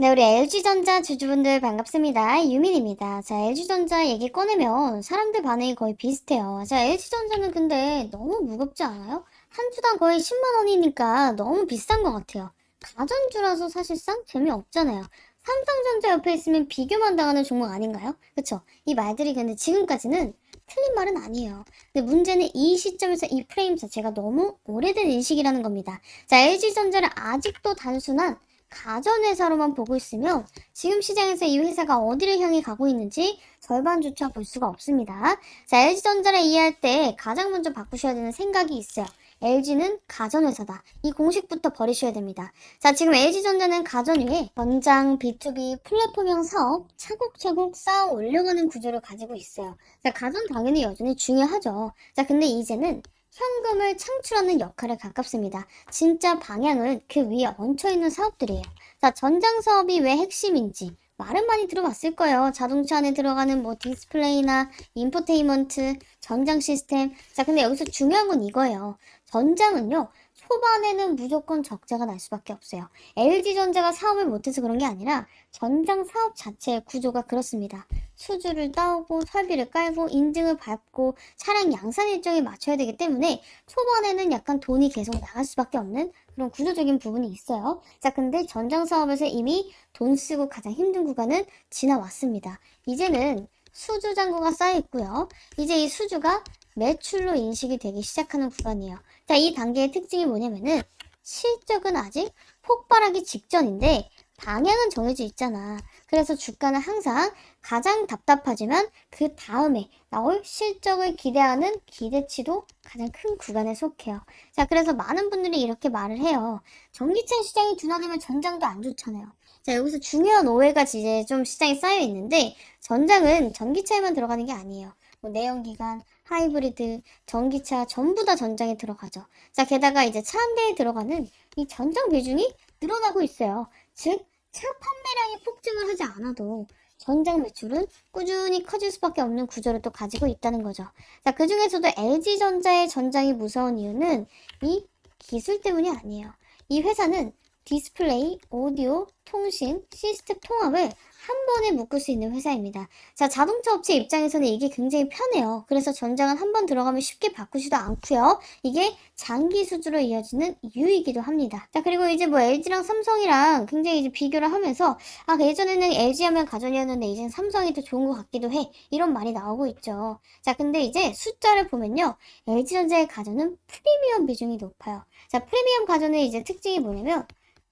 네, 우리 LG전자 주주분들 반갑습니다. 유민입니다. 자, LG전자 얘기 꺼내면 사람들 반응이 거의 비슷해요. 자, LG전자는 근데 너무 무겁지 않아요? 한 주당 거의 10만 원이니까 너무 비싼 것 같아요. 가전주라서 사실상 재미없잖아요. 삼성전자 옆에 있으면 비교만 당하는 종목 아닌가요? 그쵸? 이 말들이 근데 지금까지는 틀린 말은 아니에요. 근데 문제는 이 시점에서 이 프레임 자체가 너무 오래된 인식이라는 겁니다. 자, LG전자를 아직도 단순한 가전회사로만 보고 있으면 지금 시장에서 이 회사가 어디를 향해 가고 있는지 절반조차 볼 수가 없습니다. 자, LG전자를 이해할 때 가장 먼저 바꾸셔야 되는 생각이 있어요. LG는 가전회사다. 이 공식부터 버리셔야 됩니다. 자, 지금 LG전자는 가전 위에 전장, B2B, 플랫폼형 사업 차곡차곡 쌓아 올려가는 구조를 가지고 있어요. 자, 가전 당연히 여전히 중요하죠. 자, 근데 이제는 현금을 창출하는 역할에 가깝습니다. 진짜 방향은 그 위에 얹혀있는 사업들이에요. 자, 전장 사업이 왜 핵심인지 말은 많이 들어봤을 거예요. 자동차 안에 들어가는 뭐 디스플레이나 인포테인먼트, 전장 시스템. 자, 근데 여기서 중요한 건 이거예요. 전장은요, 초반에는 무조건 적자가 날 수밖에 없어요. LG전자가 사업을 못해서 그런 게 아니라 전장 사업 자체의 구조가 그렇습니다. 수주를 따오고 설비를 깔고 인증을 밟고 차량 양산 일정에 맞춰야 되기 때문에 초반에는 약간 돈이 계속 나갈 수밖에 없는 그런 구조적인 부분이 있어요. 자, 근데 전장 사업에서 이미 돈 쓰고 가장 힘든 구간은 지나왔습니다. 이제는 수주 잔고가 쌓여 있고요. 이제 이 수주가 매출로 인식이 되기 시작하는 구간이에요. 자, 이 단계의 특징이 뭐냐면은 실적은 아직 폭발하기 직전인데 방향은 정해져 있잖아. 그래서 주가는 항상 가장 답답하지만 그 다음에 나올 실적을 기대하는 기대치도 가장 큰 구간에 속해요. 자, 그래서 많은 분들이 이렇게 말을 해요. 전기차 시장이 둔화되면 전장도 안 좋잖아요. 자, 여기서 중요한 오해가 이제 좀 시장에 쌓여 있는데 전장은 전기차에만 들어가는 게 아니에요. 뭐 내연기관, 하이브리드, 전기차 전부 다 전장에 들어가죠. 자, 게다가 이제 차한 대에 들어가는 이 전장 비중이 늘어나고 있어요. 즉, 차 판매량이 폭증을 하지 않아도 전장 매출은 꾸준히 커질 수밖에 없는 구조를 또 가지고 있다는 거죠. 자, 그 중에서도 LG전자의 전장이 무서운 이유는 이 기술 때문이 아니에요. 이 회사는 디스플레이, 오디오, 통신, 시스템 통합을 한 번에 묶을 수 있는 회사입니다. 자, 자동차 업체 입장에서는 이게 굉장히 편해요. 그래서 전장은 한 번 들어가면 쉽게 바꾸지도 않고요. 이게 장기 수주로 이어지는 이유이기도 합니다. 자, 그리고 이제 뭐 LG랑 삼성이랑 굉장히 이제 비교를 하면서 아, 예전에는 LG 하면 가전이었는데 이젠 삼성이 더 좋은 것 같기도 해. 이런 말이 나오고 있죠. 자, 근데 이제 숫자를 보면요. LG전자의 가전은 프리미엄 비중이 높아요. 자, 프리미엄 가전의 이제 특징이 뭐냐면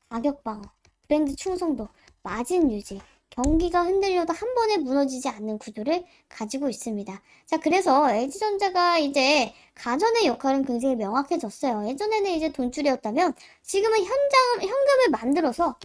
가격 방어, 브랜드 충성도, 마진 유지, 경기가 흔들려도 한 번에 무너지지 않는 구조를 가지고 있습니다. 자, 그래서 LG전자가 이제 가전의 역할은 굉장히 명확해졌어요. 예전에는 이제 돈줄이었다면 지금은 현장, 현금을 만들어서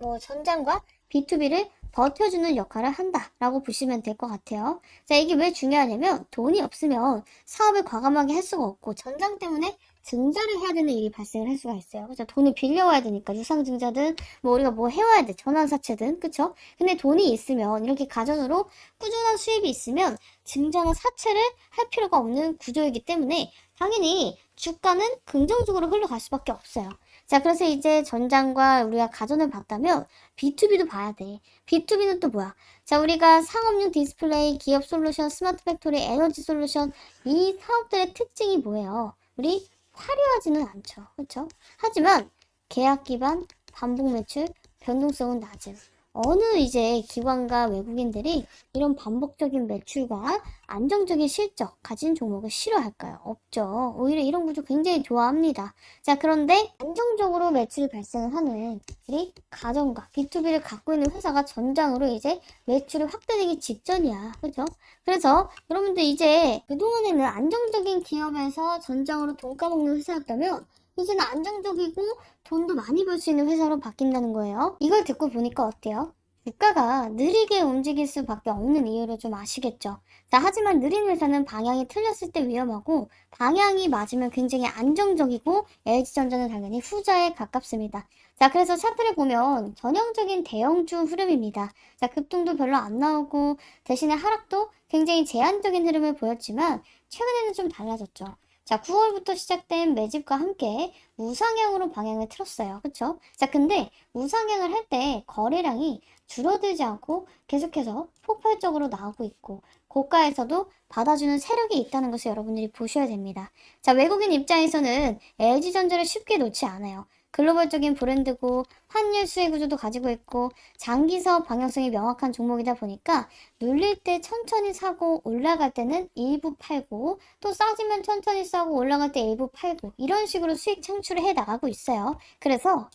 뭐 전장과 B2B를 버텨주는 역할을 한다라고 보시면 될 것 같아요. 자, 이게 왜 중요하냐면 돈이 없으면 사업을 과감하게 할 수가 없고 전장 때문에 증자를 해야 되는 일이 발생을 할 수가 있어요. 그죠? 돈을 빌려와야 되니까 유상증자든 뭐 우리가 뭐 해와야 돼 전환사채든 그쵸? 근데 돈이 있으면 이렇게 가전으로 꾸준한 수입이 있으면 증자나 사채를 할 필요가 없는 구조이기 때문에 당연히 주가는 긍정적으로 흘러갈 수밖에 없어요. 자, 그래서 이제 전장과 우리가 가전을 봤다면 B2B도 봐야 돼. B2B는 또 뭐야? 자, 우리가 상업용 디스플레이, 기업 솔루션, 스마트 팩토리, 에너지 솔루션 이 사업들의 특징이 뭐예요? 우리 화려하지는 않죠. 그렇죠? 하지만 계약 기반, 반복 매출, 변동성은 낮은 어느 이제 기관과 외국인들이 이런 반복적인 매출과 안정적인 실적 가진 종목을 싫어할까요? 없죠. 오히려 이런 구조 굉장히 좋아합니다. 자, 그런데 안정적으로 매출이 발생을 하는 이 가정과 B2B를 갖고 있는 회사가 전장으로 이제 매출이 확대되기 직전이야. 그죠? 그래서 여러분들 이제 그동안에는 안정적인 기업에서 전장으로 돈 까먹는 회사였다면 이제는 안정적이고 돈도 많이 벌 수 있는 회사로 바뀐다는 거예요. 이걸 듣고 보니까 어때요? 주가가 느리게 움직일 수밖에 없는 이유를 좀 아시겠죠? 자, 하지만 느린 회사는 방향이 틀렸을 때 위험하고 방향이 맞으면 굉장히 안정적이고 LG전자는 당연히 후자에 가깝습니다. 자, 그래서 차트를 보면 전형적인 대형주 흐름입니다. 자, 급등도 별로 안 나오고 대신에 하락도 굉장히 제한적인 흐름을 보였지만 최근에는 좀 달라졌죠. 자, 9월부터 시작된 매집과 함께 우상향으로 방향을 틀었어요. 그쵸? 자, 근데 우상향을 할 때 거래량이 줄어들지 않고 계속해서 폭발적으로 나오고 있고 고가에서도 받아주는 세력이 있다는 것을 여러분들이 보셔야 됩니다. 자, 외국인 입장에서는 LG전자를 쉽게 놓지 않아요. 글로벌적인 브랜드고 환율 수혜 구조도 가지고 있고 장기 사업 방향성이 명확한 종목이다 보니까 눌릴 때 천천히 사고 올라갈 때는 일부 팔고 또 싸지면 천천히 싸고 올라갈 때 일부 팔고 이런 식으로 수익 창출을 해 나가고 있어요. 그래서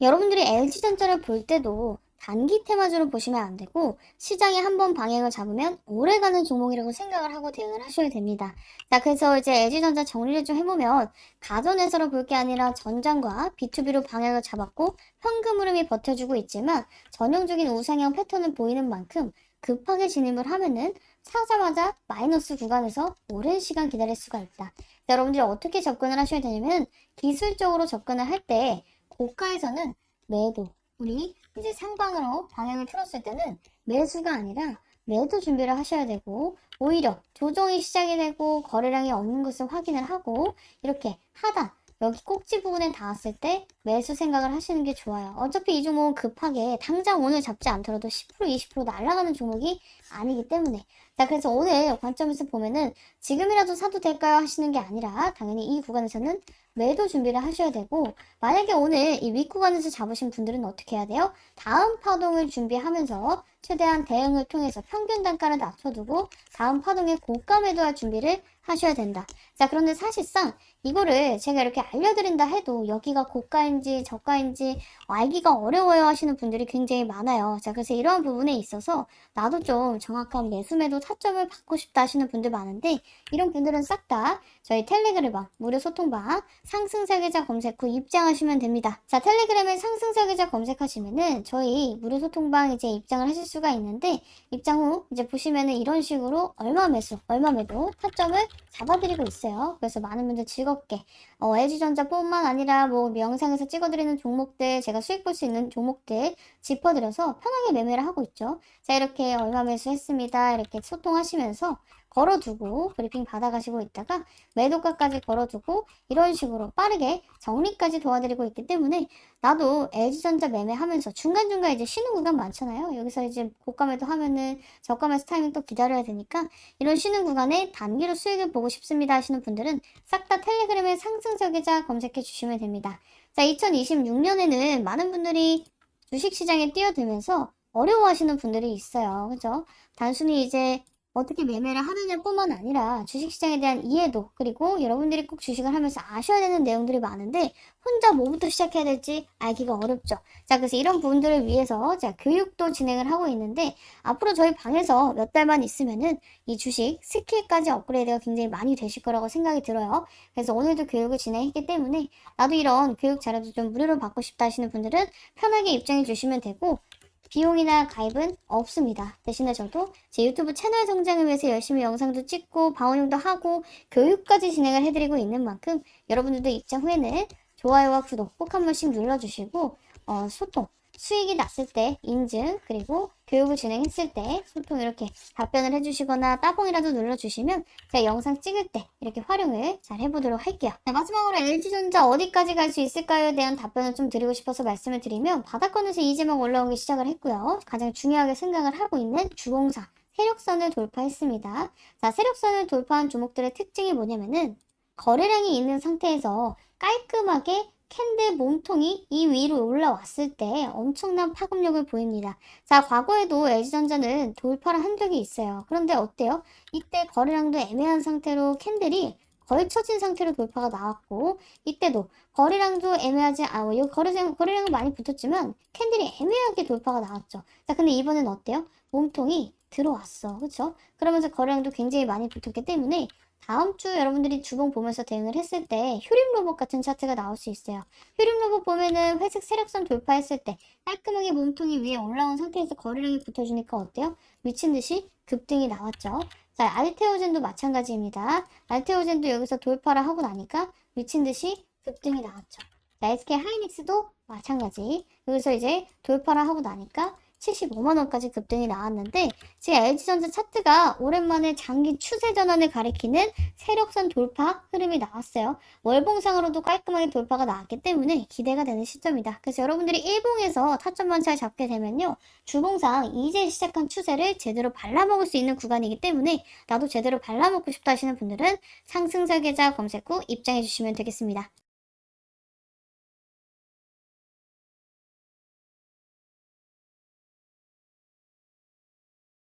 여러분들이 LG전자를 볼 때도 단기 테마주로 보시면 안 되고 시장이 한번 방향을 잡으면 오래가는 종목이라고 생각을 하고 대응을 하셔야 됩니다. 자, 그래서 이제 LG전자 정리를 좀 해보면 가전에서로 볼 게 아니라 전장과 B2B로 방향을 잡았고 현금 흐름이 버텨주고 있지만 전형적인 우상향 패턴을 보이는 만큼 급하게 진입을 하면은 사자마자 마이너스 구간에서 오랜 시간 기다릴 수가 있다. 자, 여러분들이 어떻게 접근을 하셔야 되냐면 기술적으로 접근을 할 때 고가에서는 매도 우리 이제 상방으로 방향을 틀었을 때는 매수가 아니라 매도 준비를 하셔야 되고 오히려 조정이 시작이 되고 거래량이 없는 것을 확인을 하고 이렇게 하단 여기 꼭지 부분에 닿았을 때 매수 생각을 하시는 게 좋아요. 어차피 이 종목은 급하게 당장 오늘 잡지 않더라도 10% 20% 날아가는 종목이 아니기 때문에 자 그래서 오늘 관점에서 보면은 지금이라도 사도 될까요 하시는 게 아니라 당연히 이 구간에서는 매도 준비를 하셔야 되고 만약에 오늘 이 윗구간에서 잡으신 분들은 어떻게 해야 돼요? 다음 파동을 준비하면서 최대한 대응을 통해서 평균 단가를 낮춰두고 다음 파동에 고가 매도할 준비를 하셔야 된다. 자 그런데 사실상 이거를 제가 이렇게 알려드린다 해도 여기가 고가인지 저가인지 알기가 어려워요 하시는 분들이 굉장히 많아요. 자 그래서 이러한 부분에 있어서 나도 좀 정확한 매수 매도 타점을 받고 싶다 하시는 분들 많은데 이런 분들은 싹 다 저희 텔레그램 무료 소통방 상승세 계좌 검색 후 입장하시면 됩니다. 자, 텔레그램에 상승세 계좌 검색하시면은 저희 무료 소통방 이제 입장을 하실 수가 있는데 입장 후 이제 보시면은 이런 식으로 얼마 매수, 얼마 매도 타점을 잡아드리고 있어요. 그래서 많은 분들 즐겁게 어, LG전자뿐만 아니라 뭐 영상에서 찍어드리는 종목들 제가 수익 볼 수 있는 종목들 짚어드려서 편하게 매매를 하고 있죠. 자, 이렇게 얼마 매수했습니다. 이렇게 소통하시면서 걸어두고 브리핑 받아가시고 있다가 매도가까지 걸어두고 이런 식으로 빠르게 정리까지 도와드리고 있기 때문에 나도 LG전자 매매하면서 중간중간 이제 쉬는 구간 많잖아요. 여기서 이제 고가 매도 하면은 저가 매수 타이밍 또 기다려야 되니까 이런 쉬는 구간에 단기로 수익을 보고 싶습니다 하시는 분들은 싹 다 텔레그램에 상승세 계좌 검색해 주시면 됩니다. 자, 2026년에는 많은 분들이 주식시장에 뛰어들면서 어려워하시는 분들이 있어요. 그죠? 단순히 이제 어떻게 매매를 하느냐 뿐만 아니라 주식시장에 대한 이해도 그리고 여러분들이 꼭 주식을 하면서 아셔야 되는 내용들이 많은데 혼자 뭐부터 시작해야 될지 알기가 어렵죠. 자 그래서 이런 부분들을 위해서 제가 교육도 진행을 하고 있는데 앞으로 저희 방에서 몇 달만 있으면은 이 주식 스킬까지 업그레이드가 굉장히 많이 되실 거라고 생각이 들어요. 그래서 오늘도 교육을 진행했기 때문에 나도 이런 교육 자료도 좀 무료로 받고 싶다 하시는 분들은 편하게 입장해 주시면 되고 비용이나 가입은 없습니다. 대신에 저도 제 유튜브 채널 성장을 위해서 열심히 영상도 찍고 방원용도 하고 교육까지 진행을 해드리고 있는 만큼 여러분들도 입장 후에는 좋아요와 구독 꼭 한 번씩 눌러주시고 어, 소통 수익이 났을 때 인증 그리고 교육을 진행했을 때 소통 이렇게 답변을 해주시거나 따봉이라도 눌러주시면 제가 영상 찍을 때 이렇게 활용을 잘 해보도록 할게요. 자, 마지막으로 LG전자 어디까지 갈 수 있을까요에 대한 답변을 좀 드리고 싶어서 말씀을 드리면 바닥권에서 이제 막 올라오기 시작을 했고요. 가장 중요하게 생각을 하고 있는 주봉사 세력선을 돌파했습니다. 자, 세력선을 돌파한 종목들의 특징이 뭐냐면은 거래량이 있는 상태에서 깔끔하게 캔들 몸통이 이 위로 올라왔을 때 엄청난 파급력을 보입니다. 자, 과거에도 LG전자는 돌파를 한 적이 있어요. 그런데 어때요? 이때 거래량도 애매한 상태로 캔들이 걸쳐진 상태로 돌파가 나왔고 이때도 거래량도 애매하지 아 여기 거래량 거래량은 많이 붙었지만 캔들이 애매하게 돌파가 나왔죠. 자 근데 이번엔 어때요? 몸통이 들어왔어, 그렇죠? 그러면서 거래량도 굉장히 많이 붙었기 때문에 다음 주 여러분들이 주봉 보면서 대응을 했을 때 효림 로봇 같은 차트가 나올 수 있어요. 효림 로봇 보면은 회색 세력선 돌파했을 때 깔끔하게 몸통이 위에 올라온 상태에서 거래량이 붙어주니까 어때요? 미친 듯이 급등이 나왔죠. 자, 알테오젠도 마찬가지입니다. 알테오젠도 여기서 돌파를 하고 나니까 미친 듯이 급등이 나왔죠. 자, SK 하이닉스도 마찬가지. 여기서 이제 돌파를 하고 나니까 75만 원까지 급등이 나왔는데 지금 LG전자 차트가 오랜만에 장기 추세 전환을 가리키는 세력선 돌파 흐름이 나왔어요. 월봉상으로도 깔끔하게 돌파가 나왔기 때문에 기대가 되는 시점이다. 그래서 여러분들이 일봉에서 타점 반차를 잡게 되면요. 주봉상 이제 시작한 추세를 제대로 발라먹을 수 있는 구간이기 때문에 나도 제대로 발라먹고 싶다 하시는 분들은 상승 설계자 검색 후 입장해 주시면 되겠습니다.